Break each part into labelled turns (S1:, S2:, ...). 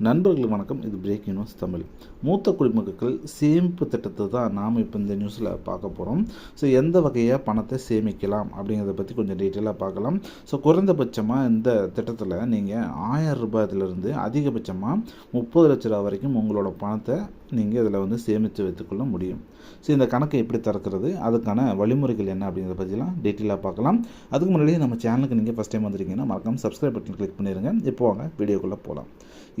S1: நண்பர்கள் வணக்கம். இது பிரேக் நியூஸ் தமிழ். மூத்த குடிமக்கள் சேமிப்பு திட்டத்தை தான் நாம் இப்போ இந்த நியூஸில் பார்க்க போகிறோம் ஸோ எந்த வகையாக பணத்தை சேமிக்கலாம் அப்படிங்கிறத பற்றி கொஞ்சம் டீட்டெயிலாக பார்க்கலாம். ஸோ குறைந்தபட்சமாக இந்த திட்டத்தில் நீங்கள் ஆயிரம் ரூபாயிலிருந்து அதிகபட்சமாக முப்பது லட்ச ரூபா வரைக்கும் உங்களோட பணத்தை நீங்கள் இதில் வந்து சேமித்து வைத்துக்கொள்ள முடியும். ஸோ இந்த கணக்கை எப்படி திறக்கிறது? அதுக்கான வழிமுறைகள் என்ன அப்படிங்கிறத பற்றிலாம் டீட்டெயிலாக பார்க்கலாம். அதுக்கு முன்னாடியே நம்ம சேனலுக்கு நீங்கள் ஃபஸ்ட் டைம் வந்துருக்கீங்கன்னா மறக்காமல் சப்ஸ்கிரைப் பட்டன் கிளிக் பண்ணிடுங்க இப்போ வாங்க வீடியோக்குள்ளே போகலாம்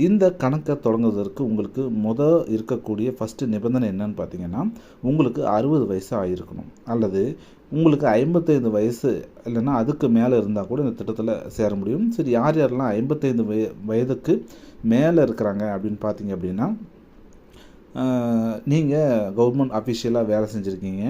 S1: இந்த கணக்கை தொடங்குவதற்கு உங்களுக்கு முத இருக்கக்கூடிய ஃபஸ்ட்டு நிபந்தனை என்னன்னு பார்த்தீங்கன்னா உங்களுக்கு அறுபது வயசு ஆகிருக்கணும் அல்லது உங்களுக்கு ஐம்பத்தைந்து வயசு இல்லைன்னா அதுக்கு மேலே இருந்தால் கூட இந்த திட்டத்தில் சேர முடியும். சரி யார் யாரெல்லாம் ஐம்பத்தைந்து வய வயதுக்கு மேலே இருக்கிறாங்க அப்படின்னு பார்த்தீங்க அப்படின்னா நீங்கள் கவர்மெண்ட் அஃபிஷியலாக வேலை செஞ்சுருக்கீங்க.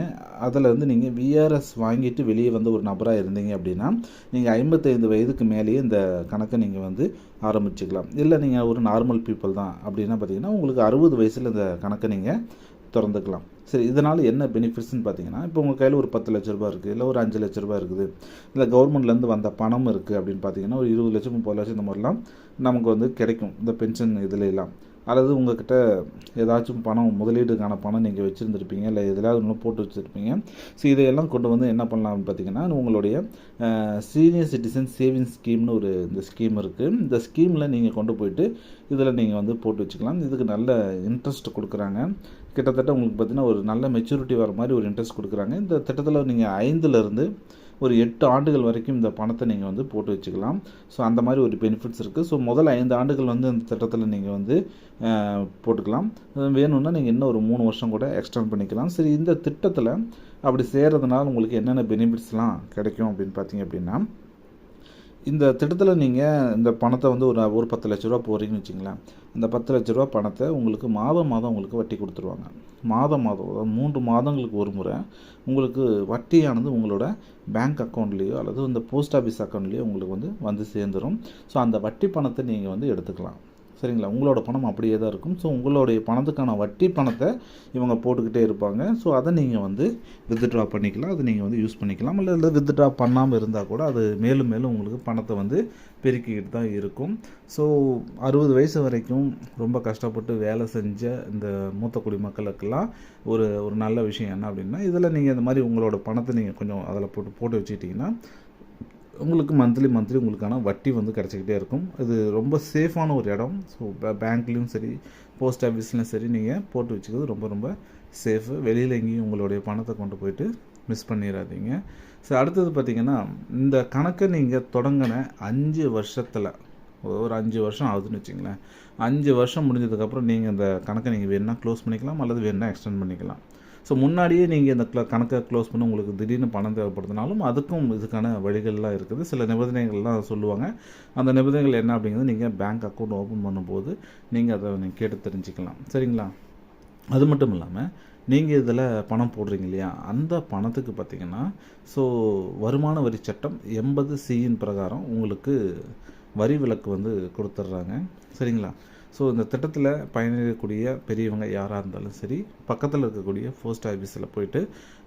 S1: அதில் இருந்து நீங்கள் விஆர்எஸ் வாங்கிட்டு வெளியே வந்து ஒரு நபராக இருந்தீங்க அப்படின்னா நீங்கள் ஐம்பத்தைந்து வயதுக்கு மேலேயே இந்த கணக்கை நீங்கள் வந்து ஆரம்பிச்சுக்கலாம். இல்லை நீங்கள் ஒரு நார்மல் பீப்புள் தான் அப்படின்னா பார்த்தீங்கன்னா உங்களுக்கு அறுபது வயசில் இந்த கணக்கை நீங்கள் திறந்துக்கலாம். சரி இதனால் என்ன பெனிஃபிட்ஸ்னு பார்த்தீங்கன்னா இப்போ உங்கள் கையில் ஒரு பத்து லட்ச ரூபா இருக்குது இல்லை ஒரு அஞ்சு லட்ச ரூபா இருக்குது இல்லை கவர்மெண்ட்லேருந்து வந்த பணம் இருக்குது அப்படின்னு பார்த்தீங்கன்னா ஒரு இருபது லட்சம் முப்பது லட்சம் இந்த மாதிரிலாம் நமக்கு வந்து கிடைக்கும் இந்த பென்ஷன் இதில் எல்லாம். அல்லது உங்கள்கிட்ட ஏதாச்சும் பணம் முதலீடுக்கான பணம் நீங்கள் வச்சுருந்துருப்பீங்க இல்லை எதிலாவது ஒன்று போட்டு வச்சுருப்பீங்க. ஸோ இதையெல்லாம் கொண்டு வந்து என்ன பண்ணலாம்னு பார்த்தீங்கன்னா உங்களுடைய சீனியர் சிட்டிசன் சேவிங்ஸ் ஸ்கீம்னு ஒரு இந்த ஸ்கீம் இருக்குது இந்த ஸ்கீமில் நீங்கள் கொண்டு போயிட்டு இதில் நீங்கள் வந்து போட்டு வச்சுக்கலாம். இதுக்கு நல்ல இன்ட்ரெஸ்ட் கொடுக்குறாங்க. கிட்டத்தட்ட உங்களுக்கு பார்த்தீங்கன்னா ஒரு நல்ல மெச்சூரிட்டி வர மாதிரி ஒரு இன்ட்ரெஸ்ட் கொடுக்குறாங்க. இந்த திட்டத்தில் நீங்கள் ஐந்துலேருந்து ஒரு எட்டு ஆண்டுகள் வரைக்கும் இந்த பணத்தை நீங்கள் வந்து போட்டு வச்சுக்கலாம். ஸோ அந்த மாதிரி ஒரு பெனிஃபிட்ஸ் இருக்குது ஸோ முதல் ஐந்து ஆண்டுகள் வந்து இந்த திட்டத்தில் நீங்கள் வந்து போட்டுக்கலாம். வேணும்னா நீங்கள் இன்னும் ஒரு மூணு வருஷம் கூட எக்ஸ்டெண்ட் பண்ணிக்கலாம். சரி இந்த திட்டத்தில் அப்படி செய்கிறதுனால உங்களுக்கு என்னென்ன பெனிஃபிட்ஸ்லாம் கிடைக்கும் அப்படின்னு பார்த்தீங்க அப்படின்னா இந்த திட்டத்தில் நீங்கள் இந்த பணத்தை வந்து ஒரு ஒரு பத்து லட்ச ரூபா போகிறீங்கன்னு வச்சிங்களேன். அந்த பத்து லட்ச ரூபா பணத்தை உங்களுக்கு மாதம் மாதம் உங்களுக்கு வட்டி கொடுத்துருவாங்க. மாதம் மாதம் அதாவது மூன்று மாதங்களுக்கு ஒரு முறை உங்களுக்கு வட்டியானது உங்களோட பேங்க் அக்கௌண்ட்லேயோ அல்லது இந்த போஸ்ட் ஆஃபீஸ் அக்கௌண்ட்லேயோ உங்களுக்கு வந்து வந்து சேர்ந்துடும் ஸோ அந்த வட்டி பணத்தை நீங்கள் வந்து எடுத்துக்கலாம். சரிங்களா? உங்களோட பணம் அப்படியே தான் இருக்கும். ஸோ உங்களுடைய பணத்துக்கான வட்டி பணத்தை இவங்க போட்டுக்கிட்டே இருப்பாங்க. ஸோ அதை நீங்கள் வந்து வித்ட்ரா பண்ணிக்கலாம். அதை நீங்கள் வந்து யூஸ் பண்ணிக்கலாம். இல்லை இல்லை வித்ட்ரா பண்ணாமல் இருந்தால் கூட அது மேலும் மேலும் உங்களுக்கு பணத்தை வந்து பெருக்கிக்கிட்டு தான் இருக்கும். ஸோ அறுபது வயசு வரைக்கும் ரொம்ப கஷ்டப்பட்டு வேலை செஞ்ச இந்த மூத்த குடிமக்களுக்கெல்லாம் ஒரு ஒரு நல்ல விஷயம் என்ன அப்படின்னா இதில் நீங்கள் இந்த மாதிரி உங்களோட பணத்தை நீங்கள் கொஞ்சம் அதில் போட்டு போட்டு வச்சுக்கிட்டிங்கன்னா உங்களுக்கு மந்த்லி மந்த்லி உங்களுக்கான வட்டி வந்து கிடச்சிக்கிட்டே இருக்கும். இது ரொம்ப சேஃபான ஒரு இடம். ஸோ பேங்க்லேயும் சரி போஸ்ட் ஆஃபீஸ்லையும் சரி நீங்கள் போட்டு வச்சுக்கிறது ரொம்ப ரொம்ப சேஃபு வெளியில் எங்கேயும் உங்களுடைய பணத்தை கொண்டு போயிட்டு மிஸ் பண்ணிடாதீங்க ஸோ அடுத்தது பார்த்திங்கன்னா இந்த கணக்கை நீங்கள் தொடங்கின அஞ்சு வருஷத்தில் ஒரு அஞ்சு வருஷம் ஆகுதுன்னு வச்சிங்களேன். அஞ்சு வருஷம் முடிஞ்சதுக்கப்புறம் நீங்கள் இந்த கணக்கை நீங்கள் வேணுன்னா க்ளோஸ் பண்ணிக்கலாம் அல்லது வேணுன்னா எக்ஸ்டெண்ட் பண்ணிக்கலாம். ஸோ முன்னாடியே நீங்கள் இந்த கணக்கை க்ளோஸ் பண்ணி உங்களுக்கு திடீர்னு பணம் தேவைப்படுத்தினாலும் அதுக்கும் இதுக்கான வழிகள்லாம் இருக்குது. சில நிபந்தனைகள்லாம் சொல்லுவாங்க. அந்த நிபந்தனைகள் என்ன அப்படிங்கிறது நீங்கள் பேங்க் அக்கௌண்ட் ஓப்பன் பண்ணும்போது நீங்கள் அதை நீங்கள் கேட்டு தெரிஞ்சுக்கலாம். சரிங்களா? அது மட்டும் இல்லாமல் நீங்கள் இதில் பணம் போடுறீங்க இல்லையா? அந்த பணத்துக்கு பார்த்தீங்கன்னா ஸோ வருமான வரி சட்டம் எண்பது சியின் பிரகாரம் உங்களுக்கு வரி விலக்கு வந்து கொடுத்துட்றாங்க சரிங்களா? ஸோ இந்த திட்டத்தில் பயணிக்கக்கூடிய பெரியவங்க யாராக இருந்தாலும் சரி பக்கத்தில் இருக்கக்கூடிய போஸ்ட் ஆஃபீஸில் போயிட்டு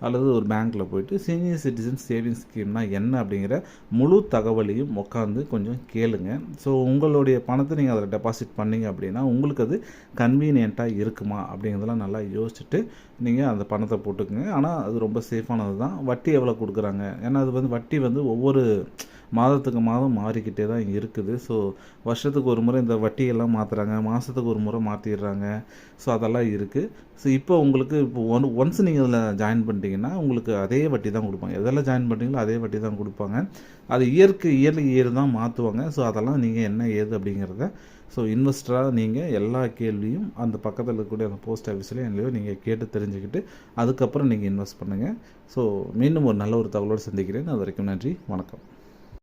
S1: அல்லது ஒரு பேங்க்கில் போயிட்டு சீனியர் சிட்டிசன் சேவிங்ஸ் ஸ்கீம்னா என்ன அப்படிங்கிற முழு தகவலையும் உட்காந்து கொஞ்சம் கேளுங்க. ஸோ உங்களுடைய பணத்தை நீங்கள் அதில் டெபாசிட் பண்ணிங்க அப்படின்னா உங்களுக்கு அது கன்வீனியண்ட்டாக இருக்குமா அப்படிங்கிறதெல்லாம் நல்லா யோசிச்சுட்டு நீங்கள் அந்த பணத்தை போட்டுக்குங்க. ஆனால் அது ரொம்ப சேஃபானது தான் வட்டி எவ்வளோ கொடுக்குறாங்க? ஏன்னா அது வந்து வட்டி வந்து ஒவ்வொரு மாதத்துக்கு மாதம் மாறிக்கிட்டே தான் இருக்குது. ஸோ வருஷத்துக்கு ஒரு முறை இந்த வட்டியெல்லாம் மாற்றுறாங்க மாதத்துக்கு ஒரு முறை மாற்றிடுறாங்க ஸோ அதெல்லாம் இருக்குது ஸோ இப்போ உங்களுக்கு இப்போ ஒன் ஒன்ஸ் நீங்கள் அதில் ஜாயின் பண்ணிட்டீங்கன்னா உங்களுக்கு அதே வட்டி தான் கொடுப்பாங்க. எதெல்லாம் ஜாயின் பண்ணுறீங்களோ அதே வட்டி தான் கொடுப்பாங்க. அது இயற்கை இயர்லி இயர் தான் மாற்றுவாங்க ஸோ அதெல்லாம் நீங்கள் என்ன ஏது அப்படிங்கிறத ஸோ இன்வெஸ்டராக நீங்கள் எல்லா கேள்வியும் அந்த பக்கத்தில் இருக்கக்கூடிய அந்த போஸ்ட் ஆஃபீஸ்லேயும் இல்லையோ நீங்கள் கேட்டு தெரிஞ்சுக்கிட்டு அதுக்கப்புறம் நீங்கள் இன்வெஸ்ட் பண்ணுங்கள் ஸோ மீண்டும் ஒரு நல்ல ஒரு தகவலோடு சந்திக்கிறேன். அது வரைக்கும் நன்றி. வணக்கம்.